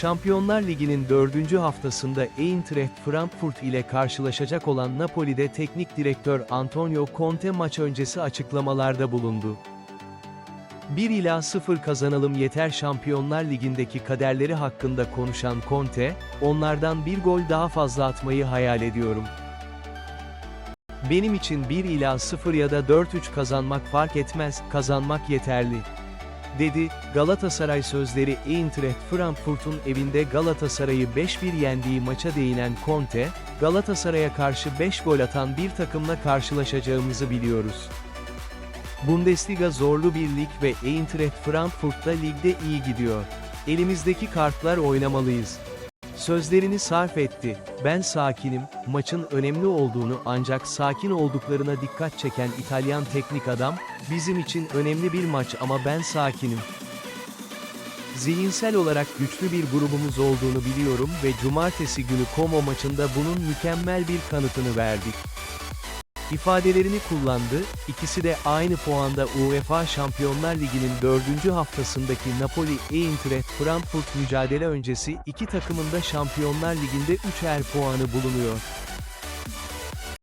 Şampiyonlar Ligi'nin dördüncü haftasında Eintracht Frankfurt ile karşılaşacak olan Napoli'de teknik direktör Antonio Conte maç öncesi açıklamalarda bulundu. 1 ila 0 kazanalım yeter Şampiyonlar Ligi'ndeki kaderleri hakkında konuşan Conte, onlardan bir gol daha fazla atmayı hayal ediyorum. Benim için 1 ila 0 ya da 4-3 kazanmak fark etmez, kazanmak yeterli. Dedi, Galatasaray sözleri Eintracht Frankfurt'un evinde Galatasaray'ı 5-1 yendiği maça değinen Conte, Galatasaray'a karşı 5 gol atan bir takımla karşılaşacağımızı biliyoruz. Bundesliga zorlu bir lig ve Eintracht Frankfurt'ta ligde iyi gidiyor. Elimizdeki kartlar oynamalıyız. Sözlerini sarf etti. Ben sakinim, maçın önemli olduğunu ancak sakin olduklarına dikkat çeken İtalyan teknik adam, bizim için önemli bir maç ama ben sakinim. Zihinsel olarak güçlü bir grubumuz olduğunu biliyorum ve cumartesi günü Como maçında bunun mükemmel bir kanıtını verdik ifadelerini kullandı, ikisi de aynı puanda UEFA Şampiyonlar Ligi'nin dördüncü haftasındaki Napoli-Eintracht Frankfurt mücadele öncesi iki takımın da Şampiyonlar Ligi'nde üçer puanı bulunuyor.